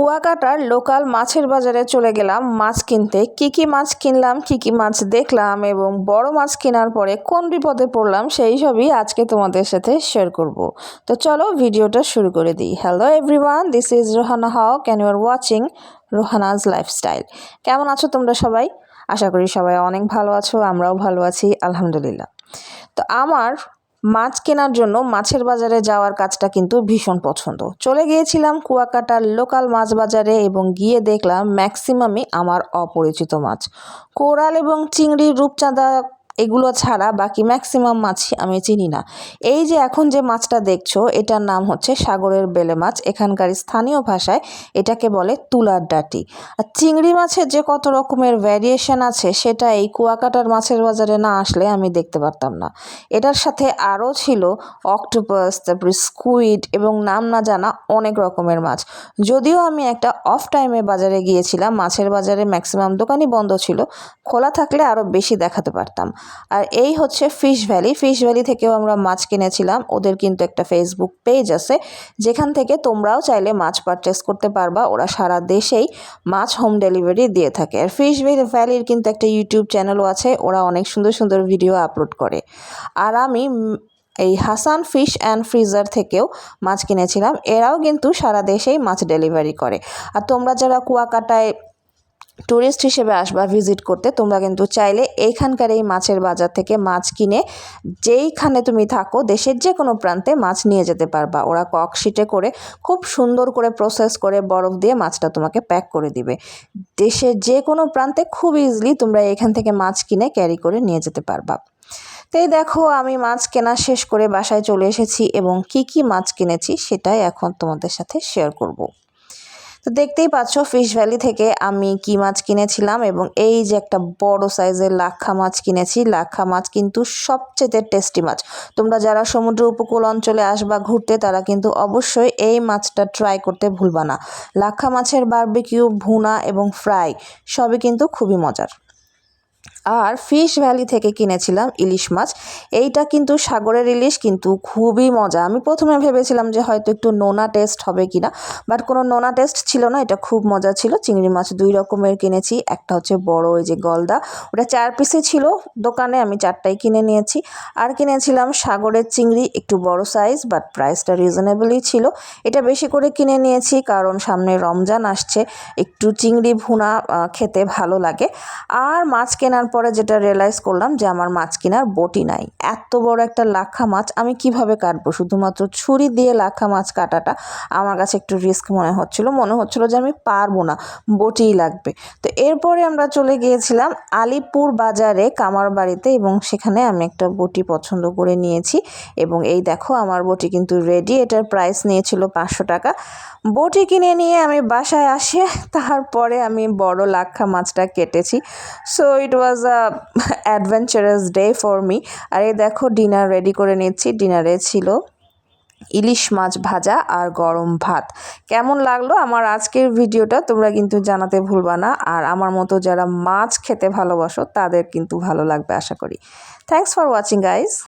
কুয়াকাটার local মাছের বাজারে চলে গেলাম মাছ কিনতে। কি কি মাছ কিনলাম, কি কি মাছ দেখলাম এবং বড় মাছ কেনার পরে কোন বিপদে পড়লাম সেই সবই আজকে তোমাদের সাথে শেয়ার করব। তো চলো ভিডিওটা শুরু করে দিই। Hello everyone this is Rohana how can you are watching Rohana's lifestyle কেমন আছো তোমরা সবাই? আশা করি সবাই অনেক ভালো আছো, আমরাও ভালো আছি, আলহামদুলিল্লাহ। তো আমার মাছ কেনার জন্য মাছের বাজারে যাওয়ার কাজটা কিন্তু ভীষণ পছন্দ। চলে গিয়েছিলাম কুয়াকাটার লোকাল মাছ বাজারে এবং গিয়ে দেখলাম ম্যাক্সিমামই আমার অপরিচিত মাছ। কোরাল এবং চিংড়ি রূপচাঁদা এগুলো ছাড়া বাকি ম্যাক্সিমাম মাছই আমি চিনি না। এই যে এখন যে মাছটা দেখছ, এটার নাম হচ্ছে সাগরের বেলে মাছ। এখানকার স্থানীয় ভাষায় এটাকে বলে তুলার ডাটি। আর চিংড়ি মাছের যে কত রকমের ভ্যারিয়েশন আছে, সেটা এই কুয়াকাটার মাছের বাজারে না আসলে আমি দেখতে পারতাম না। এটার সাথে আরও ছিল অক্টোপাস তারপরে স্কুইড এবং নাম না জানা অনেক রকমের মাছ। যদিও আমি একটা অফ টাইমে বাজারে গিয়েছিলাম, মাছের বাজারে ম্যাক্সিমাম দোকানই বন্ধ ছিল। খোলা থাকলে আরও বেশি দেখাতে পারতাম। আর এই হচ্ছে ফিশ ভ্যালি ফিশ ভ্যালি থেকেও আমরা মাছ কিনেছিলাম। ওদের কিন্তু একটা ফেসবুক পেজ আছে। যেখান থেকে তোমরাও চাইলে মাছ পারচেস করতে পারবা। ওরা সারা দেশেই মাছ হোম ডেলিভারি দিয়ে থাকে। আর ফিশ ভ্যালির কিন্তু একটা ইউটিউব চ্যানেলও আছে। ওরা অনেক সুন্দর সুন্দর ভিডিও আপলোড করে। আর আমি এই হাসান ফিশ অ্যান্ড ফ্রিজার থেকেও মাছ কিনেছিলাম। এরাও কিন্তু সারা দেশেই মাছ ডেলিভারি করে। আর তোমরা যারা কুয়াকাটায় ট্যুরিস্ট হিসেবে আসবা, ভিজিট করতে, তোমরা কিন্তু চাইলে এইখানকার এই মাছের বাজার থেকে মাছ কিনে যেইখানে তুমি থাকো, দেশের যে কোনো প্রান্তে মাছ নিয়ে যেতে পারবা। ওরা ককশিটে করে খুব সুন্দর করে প্রসেস করে বরফ দিয়ে মাছটা তোমাকে প্যাক করে দিবে। দেশের যে কোনো প্রান্তে খুব ইজিলি তোমরা এখান থেকে মাছ কিনে ক্যারি করে নিয়ে যেতে পারবা। তাই দেখো, আমি মাছ কেনা শেষ করে বাসায় চলে এসেছি এবং কি কি মাছ কিনেছি সেটাই এখন তোমাদের সাথে শেয়ার করব। তো দেখতেই পাচ্ছ ফিশ ভ্যালি থেকে আমি কি মাছ কিনেছিলাম এবং এই যে একটা বড় সাইজের লাক্ষা মাছ কিনেছি। লাক্ষা মাছ কিন্তু সবচেয়ে টেস্টি মাছ। তোমরা যারা সমুদ্র উপকূল অঞ্চলে আসবা ঘুরতে, তারা কিন্তু অবশ্যই এই মাছটা ট্রাই করতে ভুলবা না। লাক্ষা মাছের বারবিকিউ ভুনা এবং ফ্রাই সবই কিন্তু খুবই মজার। আর ফিশ ভ্যালি থেকে কিনেছিলাম ইলিশ মাছ। এইটা কিন্তু সাগরের ইলিশ, কিন্তু খুবই মজা। আমি প্রথমে ভেবেছিলাম যে হয়তো একটু নোনা টেস্ট হবে কি না বাট কোনো নোনা টেস্ট ছিল না, এটা খুব মজা ছিল। চিংড়ি মাছ দুই রকমের কিনেছি, একটা হচ্ছে বড় ওই যে গলদা, ওটা চার পিসে ছিল দোকানে, আমি চারটাই কিনে নিয়েছি। আর কিনেছিলাম সাগরের চিংড়ি, একটু বড় সাইজ বাট প্রাইসটা রিজনেবলই ছিল। এটা বেশি করে কিনে নিয়েছি, কারণ সামনে রমজান আসছে, একটু চিংড়ি ভুনা খেতে ভালো লাগে। আর মাছ কেনার পরে যেটা রিয়েলাইজ করলাম যে আমার মাছ কেনার বটি নাই। এত বড় একটা লাখা মাছ আমি কীভাবে কাটবো? শুধুমাত্র ছুরি দিয়ে লাখা মাছ কাটাটা আমার কাছে একটু রিস্ক মনে হচ্ছিল। মনে হচ্ছিল যে আমি পারব না, বটিই লাগবে। তো এরপরে আমরা চলে গিয়েছিলাম আলিপুর বাজারে কামার বাড়িতে এবং সেখানে আমি একটা বটি পছন্দ করে নিয়েছি এবং এই দেখো আমার বটি কিন্তু রেডি এটার প্রাইস নিয়েছিল পাঁচশো টাকা। বটি কিনে নিয়ে আমি বাসায় আসে, তারপরে আমি বড় লাক্ষা মাছটা কেটেছি। So it was a adventurous day for me আর এই দেখো ডিনার রেডি করে নিচ্ছি। ডিনারে ছিল ইলিশ মাছ ভাজা আর গরম ভাত। কেমন লাগল আমার আজকের ভিডিওটা তোমরা কিন্তু জানাতে ভুলবা না। আর আমার মতো যারা মাছ খেতে ভালোবাসো, তাদের কিন্তু ভালো লাগবে, আশা করি। Thanks for watching guys